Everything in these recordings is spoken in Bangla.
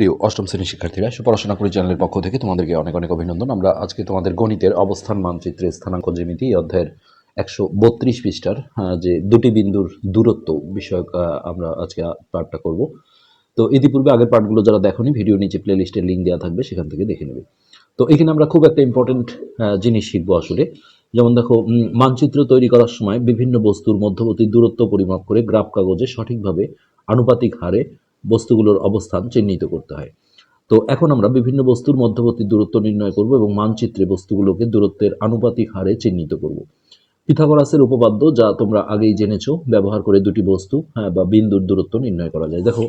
প্রিয় অষ্টম শ্রেণির শিক্ষার্থীরা, সুপড়াশোনা করি চ্যানেলের পক্ষ থেকে তোমাদেরকে অনেক অনেক অভিনন্দন। আমরা আজকে তোমাদের গণিতের অবস্থান, মানচিত্রে স্থানাঙ্ক জ্যামিতি এই অধ্যায়ের একশো বত্রিশ পৃষ্ঠার যে দুটি বিন্দুর দূরত্ব বিষয়ক আমরা আজকে পাঠটা করব। তো ইতিপূর্বে আগের পাঠগুলো যারা দেখোনি, ভিডিও নিচে প্লে লিস্টের লিঙ্ক দেওয়া থাকবে, সেখান থেকে দেখে নেবে। তো এখানে আমরা খুব একটা ইম্পর্টেন্ট জিনিস শিখব আসলে। যেমন দেখো মানচিত্র তৈরি করার সময় বিভিন্ন বস্তুর মধ্যবর্তী দূরত্ব পরিমাপ করে গ্রাফ কাগজে সঠিকভাবে আনুপাতিক হারে বস্তুগুলোর অবস্থান চিহ্নিত করতে হয়। তো এখন আমরা বিভিন্ন বস্তুর মধ্যবর্তী দূরত্ব নির্ণয় করব এবং মানচিত্রে বস্তুগুলোকে দূরত্বের আনুপাতিক হারে চিহ্নিত করব। পিথাগোরাসের উপপাদ্য যা তোমরা আগেই জেনেছো ব্যবহার করে দুটি বস্তু হ্যাঁ, বা বিন্দুর দূরত্ব নির্ণয় করা যায়। দেখো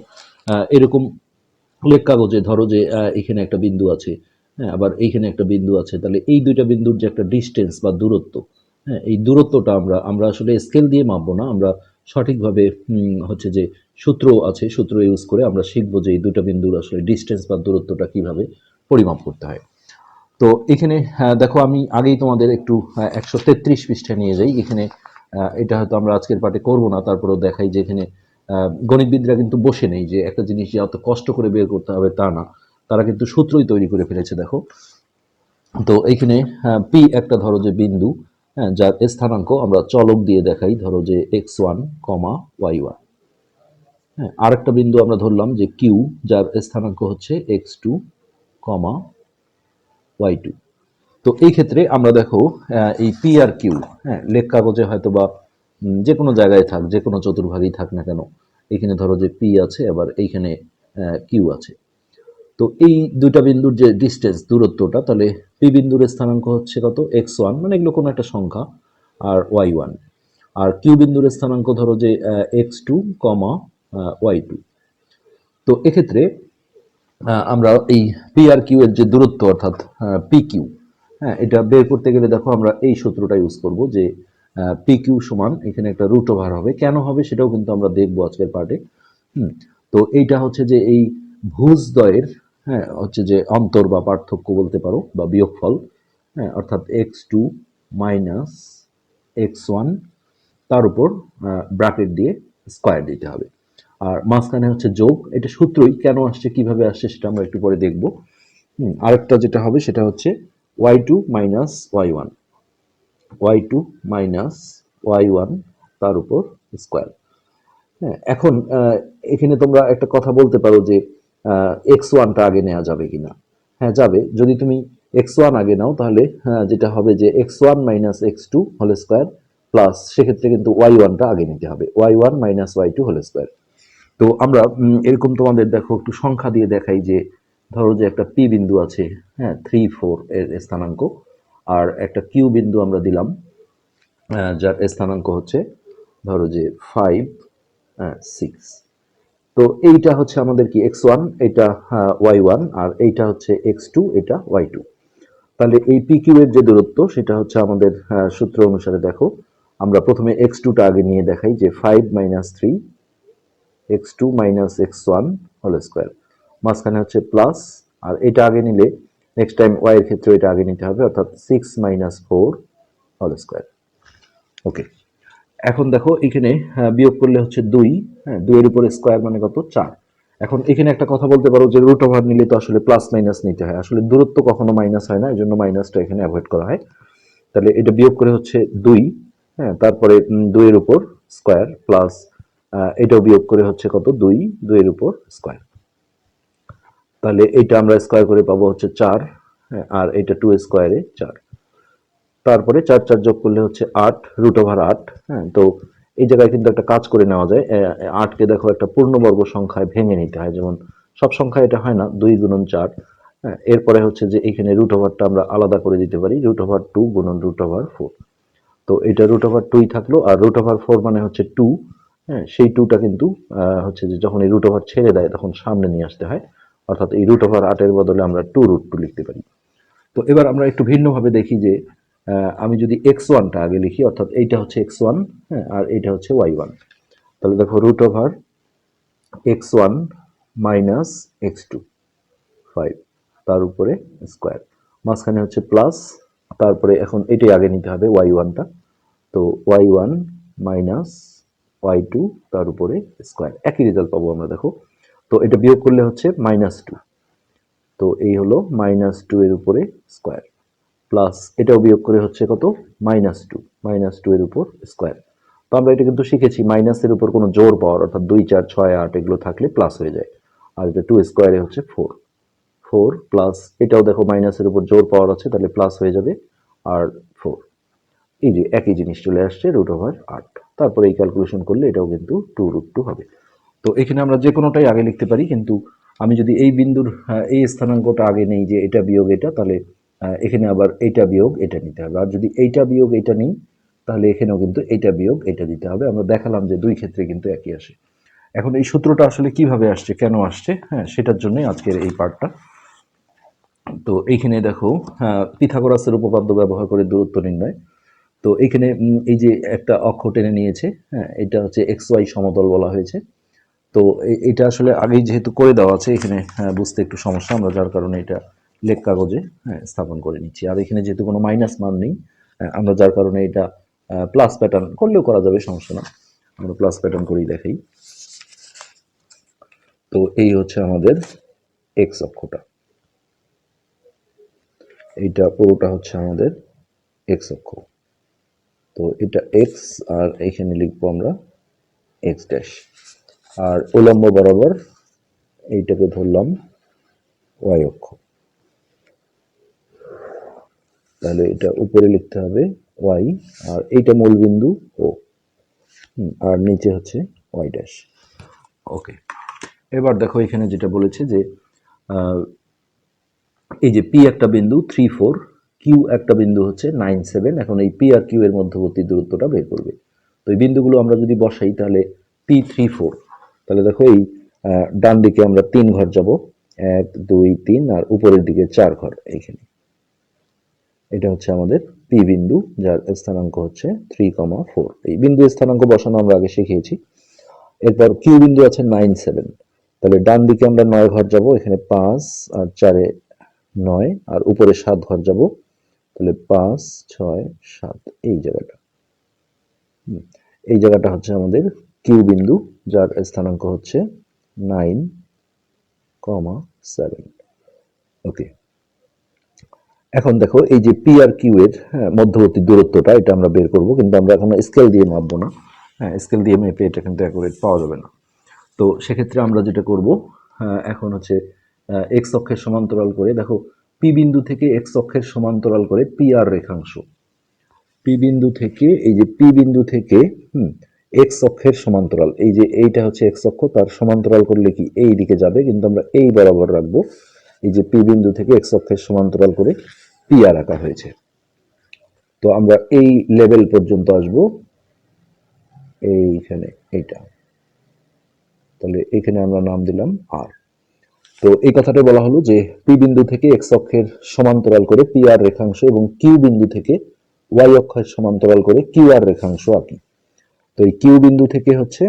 এরকম লেখ কাগজে ধরো যে এখানে একটা বিন্দু আছে হ্যাঁ আবার এইখানে একটা বিন্দু আছে তাহলে এই দুইটা বিন্দুর যে একটা ডিস্টেন্স বা দূরত্ব হ্যাঁ এই দূরত্বটা আমরা আমরা আসলে স্কেল দিয়ে মাপবো না আমরা সঠিকভাবে হচ্ছে যে সূত্র আছে, সূত্র ইউজ করে আমরা শিখব যে এই দুটো বিন্দুর আসলে ডিস্টেন্স বা দূরত্বটা কীভাবে পরিমাপ করতে হয়। তো এখানে দেখো আমি আগেই তোমাদের একটু একশো তেত্রিশ পৃষ্ঠায় নিয়ে যাই। এখানে এটা হয়তো আমরা আজকের পাঠে করব না, তারপরেও দেখাই যে এখানে গণিতবিদরা কিন্তু বসে নেই যে একটা জিনিস যে অত কষ্ট করে বের করতে হবে তা না। তারা কিন্তু সূত্রই তৈরি করে ফেলেছে, দেখো। তো এইখানে পি একটা ধরো যে বিন্দু হ্যাঁ যার স্থানাঙ্ক আমরা চলক দিয়ে দেখাই, ধরো যে x one comma y one হ্যাঁ আরেকটা বিন্দু আমরা ধরলাম যে কিউ যার স্থানাঙ্ক হচ্ছে x two comma y two তো এই ক্ষেত্রে আমরা দেখো এই পি আর কিউ হ্যাঁ লেখ কাগজে হয়তো বা যে কোনো জায়গায় থাক, যে কোনো চতুর্ভাগেই থাক না কেন, এখানে ধরো যে পি আছে, আবার এইখানে কিউ আছে। তো এই দুইটা বিন্দুর যে ডিস্টেন্স দূরত্বটা, তাহলে পি বিন্দুর স্থানাঙ্ক হচ্ছে কত? এক্স ওয়ান মানে এগুলো কোনো একটা সংখ্যা, আর ওয়াই ওয়ান আর কিউ বিন্দুর স্থানাঙ্ক ধরো যে x two comma y two তো এক্ষেত্রে আমরা এই পি কিউ এর যে দূরত্ব অর্থাৎ পি কিউ হ্যাঁ এটা বের করতে গেলে দেখো আমরা এই সূত্রটা ইউজ করব যে পি কিউ সমান এখানে একটা রুট ওভার হবে। কেন হবে সেটাও কিন্তু আমরা দেখব আজকের পার্টে হুম, তো এইটা হচ্ছে যে এই ভুজদ্বয়ের হ্যাঁ হচ্ছে যে অন্তর বা পার্থক্য বলতে পারো বা বিয়োগফল হ্যাঁ অর্থাৎ x two minus x one তার উপর ব্র্যাকেট দিয়ে স্কোয়ার দিতে হবে। আর মাঝখানে হচ্ছে যোগ এটা সূত্রই কেন আসছে কীভাবে আসছে সেটা আমরা একটু পরে দেখব। হুম, আরেকটা যেটা হবে সেটা হচ্ছে y two minus y one y two minus y one তার উপর স্কোয়ার হ্যাঁ এখন এখানে তোমরা একটা কথা বলতে পারো যে এক্স ওয়ানটা আগে নেওয়া যাবে কিনা। হ্যাঁ যাবে। যদি তুমি এক্স ওয়ান আগে নাও তাহলে হ্যাঁ যেটা হবে যে x one minus x two whole square plus সেক্ষেত্রে কিন্তু ওয়াই ওয়ানটা আগে নিতে হবে। Y one minus y two whole square তো আমরা এরকম তোমাদের দেখো একটু সংখ্যা দিয়ে দেখাই যে, ধরো যে একটা পি বিন্দু আছে হ্যাঁ থ্রি ফোর এর স্থানাঙ্ক, আর একটা কিউ বিন্দু আমরা দিলাম যার স্থানাঙ্ক হচ্ছে, ধরো যে ফাইভ সিক্স তো এইটা হচ্ছে আমাদের কি এক্স ওয়ান এটা ওয়াই ওয়ান আর এইটা হচ্ছে এক্স টু এটা ওয়াই টু তাহলে এই পি কিউ এর যে দূরত্ব, সেটা হচ্ছে আমাদের সূত্র অনুসারে দেখো, আমরা প্রথমে এক্স টুটা আগে নিয়ে দেখাই যে five minus three x two minus x one whole square মাঝখানে হচ্ছে প্লাস আর এটা আগে নিলে নেক্সট টাইম ওয়াই এর ক্ষেত্রে এটা আগে নিতে হবে, অর্থাৎ six minus four whole square okay এখন দেখো এখানে বিয়োগ করলে হচ্ছে দুই হ্যাঁ দুইয়ের উপরে স্কোয়ার মানে কত? চার। এখন এখানে একটা কথা বলতে পারো যে রুট ওভার নিলে তো আসলে প্লাস মাইনাস নিতে হয়। আসলে দূরত্ব কখনো মাইনাস হয় না এই জন্য মাইনাসটা এখানে অ্যাভয়েড করা হয়। তাহলে এটা বিয়োগ করে হচ্ছে দুই হ্যাঁ তারপরে দুইয়ের উপর স্কোয়ার প্লাস এটাও বিয়োগ করে হচ্ছে কত? দুই, দুইয়ের উপর স্কোয়ার তাহলে এটা আমরা স্কোয়ার করে পাবো হচ্ছে চার হ্যাঁ আর এটা টু স্কোয়ারে চার। তারপরে চার চার যোগ করলে হচ্ছে আট রুট ওভার আট হ্যাঁ তো এই জায়গায় কিন্তু একটা কাজ করে নেওয়া যায়। আটকে দেখো একটা পূর্ণবর্গ সংখ্যায় ভেঙে নিতে হয়, যেমন সব সংখ্যা এটা হয় না, দুই গুণন চার হ্যাঁ এরপরে হচ্ছে যে এখানে রুট ওভারটা আমরা আলাদা করে দিতে পারি রুট ওভার টু গুণন রুট ওভার ফোর তো এটা রুট ওভার টুই থাকল, আর রুট ওভার ফোর মানে হচ্ছে টু হ্যাঁ সেই টুটা কিন্তু হচ্ছে যে যখন এই রুট ওভার ছেড়ে দেয়, তখন সামনে নিয়ে আসতে হয়। অর্থাৎ এই রুট ওভার আটের বদলে আমরা টু রুট টু লিখতে পারি। তো এবার আমরা একটু ভিন্নভাবে দেখি যে আমি যদি এক্স ওয়ানটা আগে লিখি, অর্থাৎ এইটা হচ্ছে এক্স ওয়ান হ্যাঁ আর এইটা হচ্ছে ওয়াই ওয়ান তাহলে দেখো root over x one minus x two five তার উপরে স্কোয়ার মাঝখানে হচ্ছে প্লাস তারপরে এখন এটাই আগে নিতে হবে ওয়াই ওয়ানটা তো y one minus y two তার উপরে স্কোয়ার একই রেজাল্ট পাবো আমরা, দেখো। তো এটা বিয়োগ করলে হচ্ছে মাইনাস টু তো এই হলো মাইনাস টু এর উপরে স্কোয়ার প্লাস এটাও বিয়োগ করে হচ্ছে কত? মাইনাস টু মাইনাস টু এর উপর স্কোয়ার তো আমরা এটা কিন্তু শিখেছি মাইনাসের উপর কোনো জোর পাওয়ার, অর্থাৎ দুই, চার, ছয়, আট, এগুলো থাকলে প্লাস হয়ে যায়। আর এটা টু স্কোয়ারে হচ্ছে ফোর ফোর প্লাস এটাও দেখো মাইনাসের উপর জোর পাওয়ার আছে, তাহলে প্লাস হয়ে যাবে। আর ফোর এই যে একই জিনিস চলে আসছে রুট ওভার আট তারপরে এই ক্যালকুলেশন করলে এটাও কিন্তু টু রুট টু হবে। তো এখানে আমরা যে কোনোটাই আগে লিখতে পারি কিন্তু আমি যদি এই বিন্দুর এই স্থানাঙ্কটা আগে নেই যে এটা বিয়োগ এটা তাহলে এখানে আবার এইটা বিয়োগ এটা নিতে হবে। আর যদি এইটা বিয়োগ এটা নিই তাহলে এখানেও কিন্তু এইটা বিয়োগ এটা দিতে হবে। আমরা দেখালাম যে দুই ক্ষেত্রে কিন্তু একই আসে। এখন এই সূত্রটা আসলে কীভাবে আসছে কেন আসছে হ্যাঁ সেটার জন্যই আজকের এই পার্টটা তো এইখানে দেখো হ্যাঁ, পিথাগোরাসের উপপাদ্য ব্যবহার করে দূরত্ব নির্ণয়। তো এইখানে উম, এই যে একটা অক্ষ টেনে নিয়েছে হ্যাঁ এটা হচ্ছে এক্স ওয়াই সমতল বলা হয়েছে। তো এটা আসলে আগেই যেহেতু করে দেওয়া আছে এখানে হ্যাঁ, বুঝতে একটু সমস্যা আমরা যার কারণে এটা লেখ কাগজে হ্যাঁ, স্থাপন করে নিচ্ছি। আর এখানে যেহেতু কোনো মাইনাস মান নেই হ্যাঁ, আমরা যার কারণে এটা প্লাস প্যাটার্ন করলেও করা যাবে সমস্যা না। আমরা প্লাস প্যাটার্ন করেই দেখাই। তো এই হচ্ছে আমাদের এক্স অক্ষটা। এইটা পুরোটা হচ্ছে আমাদের এক্স অক্ষ। তো এটা এক্স আর এখানে লিখব আমরা এক্স ড্যাশ আর উলম্ব বরাবর এইটাকে ধরলাম ওয়াই অক্ষ। তাহলে এটা উপরে লিখতে হবে ওয়াই আর এইটা মূল বিন্দু ও আর নিচে হচ্ছে ওয়াই ড্যাশ ওকে এবার দেখো এখানে যেটা বলেছে যে এই যে পি একটা বিন্দু থ্রি ফোর কিউ একটা বিন্দু হচ্ছে নাইন সেভেন এখন এই পি আর কিউ এর মধ্যবর্তী দূরত্বটা বের করবে। তো এই বিন্দুগুলো আমরা যদি বসাই তাহলে পি থ্রি ফোর তাহলে দেখো এই ডান দিকে আমরা তিন ঘর যাব, এক, দুই, তিন, আর উপরের দিকে চার ঘর এইখানে। এটা হচ্ছে আমাদের পি বিন্দু, যার স্থানাঙ্ক হচ্ছে থ্রি কমা ফোর এই বিন্দু স্থানাঙ্ক বসানো আমরা আগে শিখিয়েছি। এরপর কিউ বিন্দু আছে নাইন সেভেন তাহলে ডান দিকে আমরা নয় ঘর যাব, এখানে পাঁচ আর চারে নয়, আর উপরে সাত ঘর যাব। তাহলে পাঁচ ছয় সাত এই জায়গাটা। এই জায়গাটা হচ্ছে আমাদের কিউ বিন্দু যার স্থানাঙ্ক হচ্ছে নাইন কমা সেভেন ওকে এখন দেখো এই যে পি আর কিউ এর হ্যাঁ, মধ্যবর্তী দূরত্বটা এটা আমরা বের করব কিন্তু আমরা এখন স্কেল দিয়ে মাপবো না। হ্যাঁ স্কেল দিয়ে মেপে এটা কিন্তু অ্যাকুরেট পাওয়া যাবে না। তো সেক্ষেত্রে আমরা যেটা করব হ্যাঁ, এখন হচ্ছে এক্স অক্ষের সমান্তরাল করে দেখো পি বিন্দু থেকে এক্স অক্ষের সমান্তরাল করে পি আর রেখাংশ। পি বিন্দু থেকে, এই যে পি বিন্দু থেকে, হুম এক্স অক্ষের সমান্তরাল, এই যে এইটা হচ্ছে এক্স অক্ষ, তার সমান্তরাল করলে কি এই দিকে যাবে, কিন্তু আমরা এই বরাবর রাখব। এই যে পি বিন্দু থেকে এক্স অক্ষের সমান্তরাল করে পি আর আঁকা হয়েছে। তো আমরা এই লেভেল পর্যন্ত আসব। এইখানে, এইটা। তাহলে এখানে আমরা নাম দিলাম আর তো এই কথাটা বলা হলো যে পি বিন্দু থেকে এক্স অক্ষের সমান্তরাল করে পি আর রেখাংশ এবং কিউ বিন্দু থেকে ওয়াই অক্ষের সমান্তরাল করে কিউ আর রেখাংশ আঁকি তো এই কিউ বিন্দু থেকে হচ্ছে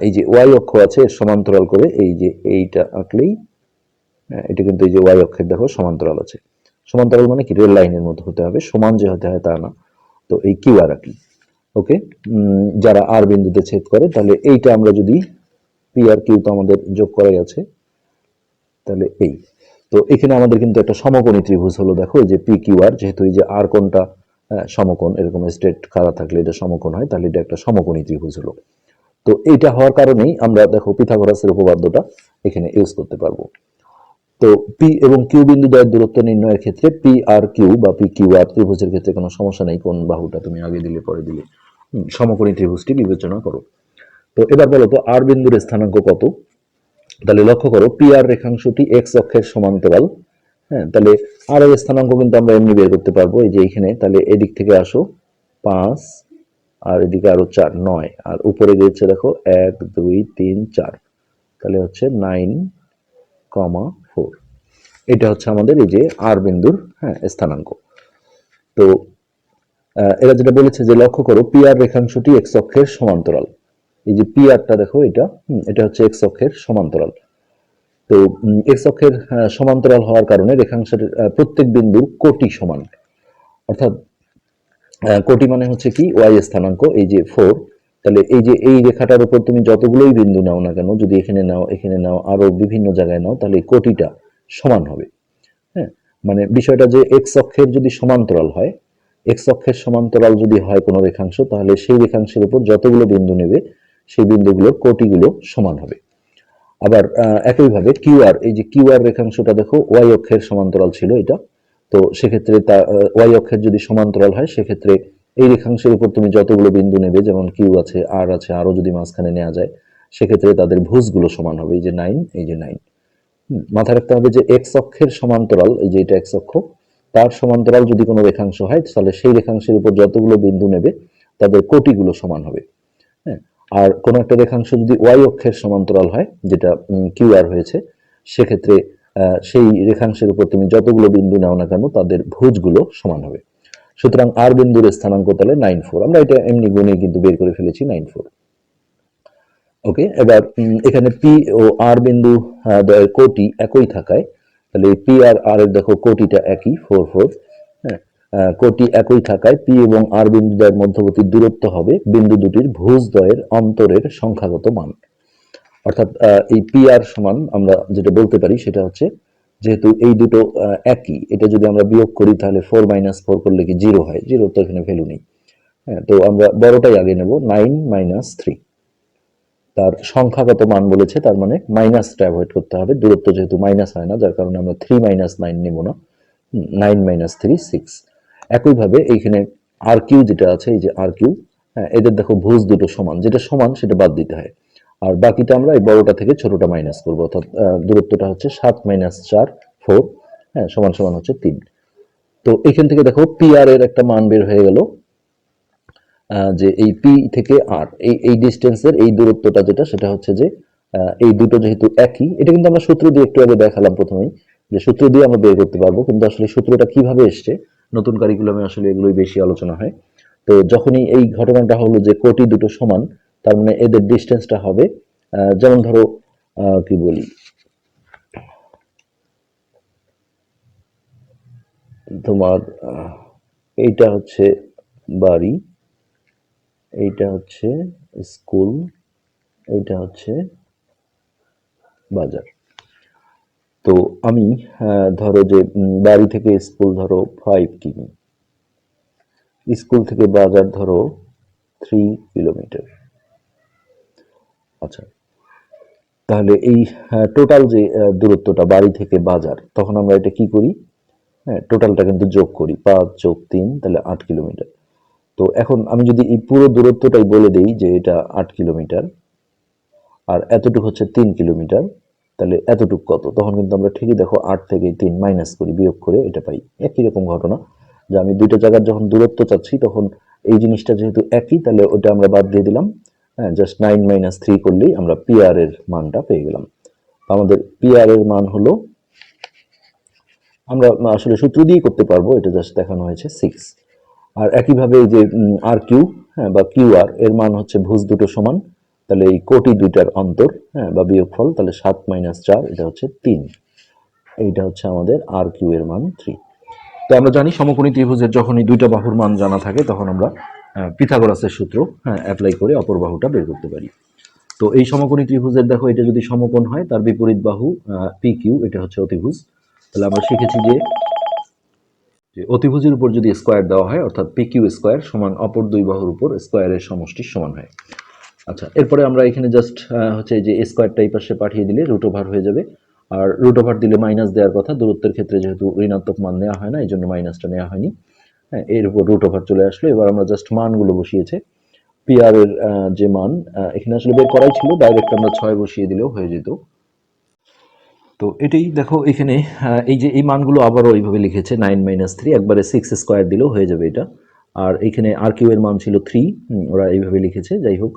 এই যে ওয়াই অক্ষ আছে সমান্তরাল করে এই যে এইটা আঁকলেই হ্যাঁ, এটা কিন্তু এই যে ওয়াই অক্ষের দেখো সমান্তরাল আছে। সমান্তরাল মানে কি? রেল লাইনের মতো হতে হবে সমান যে হতে হয় তা না। তো এই কিউ আর আঁকি। ওকে? যারা আর বিন্দুতে ছেদ করে তাহলে এইটা আমরা যদি পি আর কিউ তো আমাদের যোগ করাই আছে তাহলে এই। তো এখানে আমাদের কিন্তু একটা সমকোণী ত্রিভুজ হলো, দেখো যে পি কিউ আর যেহেতু এই যে আর কোণটা সমকোণ, এরকম স্ট্রেট খাড়া থাকলে এটা সমকোণ হয়, তাহলে এটা একটা সমকোণী ত্রিভুজ হলো। তো এইটা হওয়ার কারণেই আমরা, দেখো পিথাগোরাসের উপপাদ্যটা এখানে ইউজ করতে পারব। তো পি এবং কিউ বিন্দু দ্বয়ের দূরত্ব নির্ণয়ের ক্ষেত্রে পি আর কিউ বা পি কিউ আর ত্রিভুজের ক্ষেত্রে কোনো সমস্যা নেই, কোন বাহুটা তুমি আগে দিলে, পরে দিলে। সমকোণী ত্রিভুজটি বিবেচনা করো। তো এবার বলো তো আর বিন্দুর স্থানাঙ্ক কত? তাহলে লক্ষ্য করো পি আর রেখাংশটি এক্স অক্ষের সমান্তরাল। হ্যাঁ তাহলে আর এর স্থানাঙ্ক কিন্তু আমরা এমনি বের করতে পারব। এই যে এইখানে তাহলে এদিক থেকে আসো, পাঁচ, আর এদিকে আরও চার, নয়। আর উপরে গিয়েছে দেখো, এক, দুই, তিন, চার। তাহলে হচ্ছে নাইন কমা ফোর এটা হচ্ছে আমাদের এই যে আর বিন্দুর হ্যাঁ স্থানাঙ্ক। তো এরা যেটা বলেছে যে লক্ষ্য করো পি আর রেখাংশটি এক্স অক্ষের সমান্তরাল। এই যে পি আরটা দেখো এটা এটা হচ্ছে এক্স অক্ষের সমান্তরাল। তো এক্স অক্ষের সমান্তরাল হওয়ার কারণে রেখাংশের প্রত্যেক বিন্দুর কোটি সমান। অর্থাৎ কোটি মানে হচ্ছে কি? ওয়াই স্থানাঙ্ক, এই যে ফোর তাহলে এই যে এই রেখাটার উপর তুমি যতগুলোই বিন্দু নাও না কেন, যদি এখানে নাও এখানে নাও, আরও বিভিন্ন জায়গায় নাও, তাহলে কোটিটা সমান হবে। হ্যাঁ মানে বিষয়টা যে এক্স অক্ষের যদি সমান্তরাল হয় এক্স অক্ষের সমান্তরাল যদি হয় কোনো রেখাংশ, তাহলে সেই রেখাংশের উপর যতগুলো বিন্দু নেবে সেই বিন্দুগুলোর কোটিগুলো সমান হবে। আবার একইভাবে কিউআর এই যে কিউআর রেখাংশটা দেখো, ওয়াই অক্ষের সমান্তরাল ছিল এটা। তো সেক্ষেত্রে তা ওয়াই অক্ষের যদি সমান্তরাল হয়, সেক্ষেত্রে এই রেখাংশের উপর তুমি যতগুলো বিন্দু নেবে, যেমন কিউ আছে, আর আছে, আরও যদি মাঝখানে নেওয়া যায়, সেক্ষেত্রে তাদের ভুজগুলো সমান হবে। এই যে নাইন, এই যে নাইন। মাথায় রাখতে হবে যে এক্স অক্ষের সমান্তরাল, এই যে এটা এক্স অক্ষ, তার সমান্তরাল যদি কোনো রেখাংশ হয়, তাহলে সেই রেখাংশের উপর যতগুলো বিন্দু নেবে, তাদের কোটিগুলো সমান হবে। আর কোনো একটা রেখাংশ যদি ওয়াই অক্ষের সমান্তরাল হয়, যেটা কিউ আর হয়েছে, সেক্ষেত্রে সেই রেখাংশের উপর তুমি যতগুলো বিন্দু নাও না কেন, তাদের ভুজগুলো সমান হবে। সুতরাং আর বিন্দুর স্থানাঙ্ক তাহলে নাইন ফোর আমরা এটা এমনি গুণে কিন্তু বের করে ফেলেছি নাইন ফোর ওকে, এবার এখানে পি ও আর বিন্দু কোটি একই থাকায়, তাহলে পি আর আর এর দেখো কোটিটা একই ফোর ফোর কোটি একই থাকায় পি এবং আর বিন্দু দ্বয়ের মধ্যবর্তী দূরত্ব হবে। বিন্দু দুটির ভুজ দ্বয়ের অন্তরের সংখ্যাগত মান। অর্থাৎ এই পি আর সমান আমরা যেটা বলতে পারি সেটা হচ্ছে যেহেতু এই দুটো একই, এটা যদি আমরা বিয়োগ করি তাহলে ফোর মাইনাস ফোর করলে কি জিরো হয়? জিরো তো এখানে ভ্যালু নেই। হ্যাঁ তো আমরা বড়টাই আগে নেব, নাইন মাইনাস থ্রি। তার সংখ্যাগত মান বলেছে, তার মানে মাইনাসটা অ্যাভয়েড করতে হবে। দূরত্ব যেহেতু মাইনাস হয় না, যার কারণে আমরা থ্রি মাইনাস নাইন নেব না। Nine minus three, six. একইভাবে এইখানে আর কিউ যেটা আছে, এই যে আর কিউ হ্যাঁ এদের দেখো ভুজ দুটো সমান। যেটা সমান, সেটা বাদ দিতে হয়। আর বাকিটা আমরা এই বড়টা থেকে ছোটটা মাইনাস করব, অর্থাৎ দূরত্বটা হচ্ছে সাত মাইনাস চার ফোর হ্যাঁ সমান সমান হচ্ছে তিন। তো এখান থেকে দেখো পি আর এর একটা মান বের হয়ে গেল যে এই পি থেকে আর এই এই ডিস্টেন্সের এই দূরত্বটা যেটা, সেটা হচ্ছে যে এই দুটো যেহেতু একই, এটা কিন্তু আমরা সূত্র দিয়ে একটু আগে দেখালাম প্রথমেই, যে সূত্র দিয়ে আমরা বের করতে পারব, কিন্তু আসলে সূত্রটা কীভাবে এসছে নতুন কারিকুলামে আসলে এগুলোই বেশি আলোচনা হয়। তো যখনই এই ঘটনাটা হলো যে কোটি দুটো সমান, তার মানে এদের ডিস্টেন্সটা হবে যেমন ধরো কি বলি? তোমার এইটা হচ্ছে বাড়ি, এইটা হচ্ছে স্কুল এইটা হচ্ছে বাজার। তো আমি ধরো যে বাড়ি থেকে স্কুল ধরো ফাইভ কিমি স্কুল থেকে বাজার ধরো থ্রি কিলোমিটার আচ্ছা তাহলে এই টোটাল যে দূরত্বটা বাড়ি থেকে বাজার, তখন আমরা এটা কি করি? হ্যাঁ টোটালটা কিন্তু যোগ করি, পাঁচ যোগ তিন, তাহলে আট কিলোমিটার তো এখন আমি যদি এই পুরো দূরত্বটাই বলে দেই যে এটা আট কিলোমিটার আর এতটুকু হচ্ছে তিন কিলোমিটার তাহলে এতটুকু কত? তখন কিন্তু আমরা ঠিকই দেখো আট থেকে তিন মাইনাস করি, বিয়োগ করে এটা পাই। একই রকম ঘটনা, যে আমি দুইটা জায়গার যখন দূরত্ব চাচ্ছি, তখন এই জিনিসটা যেহেতু একই, তাহলে ওটা আমরা বাদ দিয়ে দিলাম। হ্যাঁ জাস্ট নাইন মাইনাস থ্রি করলেই আমরা পিআর এর মানটা পেয়ে গেলাম। আমাদের পিআর এর মান হলো, আমরা আসলে সূত্র দিয়ে করতে পারব, এটা জাস্ট দেখানো হয়েছে সিক্স আর একইভাবে যে আর কিউ হ্যাঁ বা কিউ আর এর মান হচ্ছে ভুজ দুটো সমান। তাহলে এই কোটি দুইটার অন্তর হ্যাঁ বা বিয়োগফল, তাহলে সাত মাইনাস চার, এটা হচ্ছে তিন। এইটা হচ্ছে আমাদের আর কিউ এর মান থ্রি তো আমরা জানি সমকোণী ত্রিভুজের যখনই দুইটা বাহুর মান জানা থাকে, তখন আমরা পিথাগোরাসের সূত্র হ্যাঁ অ্যাপ্লাই করে অপর বাহুটা বের করতে পারি। তো এই সমকোণী ত্রিভুজের, দেখো, এটা যদি সমকোণ হয়, তার বিপরীত বাহু পি কিউ এটা হচ্ছে অতিভুজ। তাহলে আমরা শিখেছি যে যে অতিভুজের উপর যদি স্কোয়ার দেওয়া হয়, অর্থাৎ পি কিউ স্কোয়ার সমান অপর দুই বাহুর উপর স্কোয়ারের সমষ্টির সমান হয়। আচ্ছা এরপরে আমরা এখানে জাস্ট হচ্ছে যে স্কোয়ারটা এই পাশে পাঠিয়ে দিলে রুট ওভার হয়ে যাবে। আর রুট ওভার দিলে মাইনাস দেওয়ার কথা, দূরত্বের ক্ষেত্রে যেহেতু ঋণাত্মক মান নেওয়া হয় না, এই জন্য মাইনাসটা নেওয়া হয়নি। হ্যাঁ এর উপর রুট ওভার চলে আসলো। এবার আমরা জাস্ট মানগুলো বসিয়েছে। পিআর এর যে মান এখানে আসলে বের করাই ছিল ডাইরেক্ট আমরা ছয় বসিয়ে দিলেও হয়ে যেত। তো এটাই দেখো এখানে এই যে এই মানগুলো আবারও এইভাবে লিখেছে নাইন মাইনাস থ্রি একবারে সিক্স স্কোয়ার দিলেও হয়ে যাবে এটা। আর এখানে আর কিউ এর মান ছিল থ্রি ওরা এইভাবে লিখেছে। যাই হোক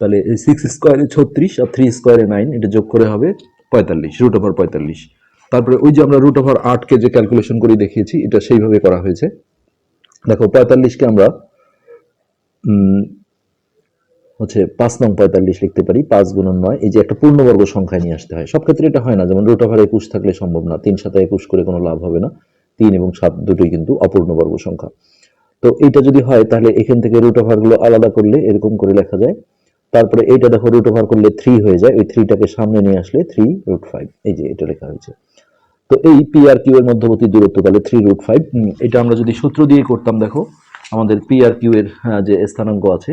তাহলে সিক্স স্কোয়ারে ছত্রিশ আর থ্রি স্কোয়ারে নাইন এটা যোগ করে হবে পঁয়তাল্লিশ রুট ওভার পঁয়তাল্লিশ। তারপরে ওই যে আমরা রুট ওভার আটকে যে ক্যালকুলেশন করে দেখিয়েছি, এটা সেইভাবে করা হয়েছে। দেখো পঁয়তাল্লিশকে আমরা হচ্ছে পাঁচ নং পঁয়তাল্লিশ লিখতে পারি, পাঁচ গুণন নয়, এই যে একটা পূর্ণবর্গ সংখ্যায় নিয়ে আসতে হয়। সব ক্ষেত্রে এটা হয় না, যেমন রুট ওভার একুশ থাকলে সম্ভব না, তিন সাথে একুশ করে কোনো লাভ হবে না, তিন এবং সাত দুটোই কিন্তু অপূর্ণবর্গ সংখ্যা। তো এইটা যদি হয়, তাহলে এখান থেকে রুট ওভারগুলো আলাদা করলে এরকম করে লেখা যায় তারপরে এইটা দেখো রুট ওভার করলে থ্রি হয়ে যায়। ওই থ্রিটাকে সামনে নিয়ে আসলে থ্রি রুট ফাইভ এই যে এটা লেখা হয়েছে। তো এই পি আর কিউ এর মধ্যবর্তী দূরত্ব তাহলে থ্রি রুট ফাইভ এটা আমরা যদি সূত্র দিয়ে করতাম, দেখো, আমাদের পি আর কিউ এর যে স্থানাঙ্ক আছে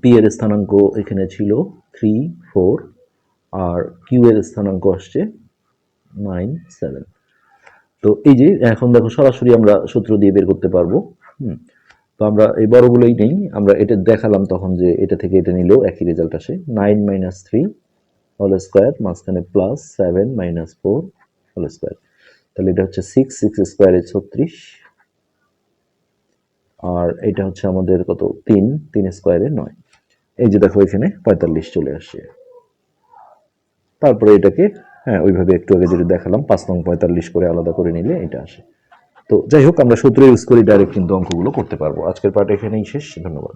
পি এর স্থানাঙ্ক এখানে ছিল থ্রি ফোর আর কিউ এর স্থানাঙ্ক আসছে নাইন সেভেন তো এই যে, এখন দেখো সরাসরি আমরা সূত্র দিয়ে বের করতে পারব। হুম তো আমরা এই বড়গুলোই নেই, আমরা এটা দেখালাম তখন যে এটা থেকে এটা নিলেও একই রেজাল্ট আসে। Nine minus three whole square মাঝখানে plus seven minus four whole square তাহলে এটা হচ্ছে সিক্স সিক্স স্কোয়ারে ছত্রিশ। আর এটা হচ্ছে আমাদের কত? তিন তিন স্কোয়ারে নয়। এই যে দেখো এখানে পঁয়তাল্লিশ চলে আসছে তারপরে এটাকে হ্যাঁ ওইভাবে একটু আগে যেটা দেখালাম, পাঁচ নং পঁয়তাল্লিশ করে আলাদা করে নিলে এটা আসে। তো যাই হোক, আমরা সূত্র ইউজ করি ডাইরেক্ট কিন্তু অঙ্কগুলো করতে পারব। আজকের পার্ট এখানেই শেষ, ধন্যবাদ।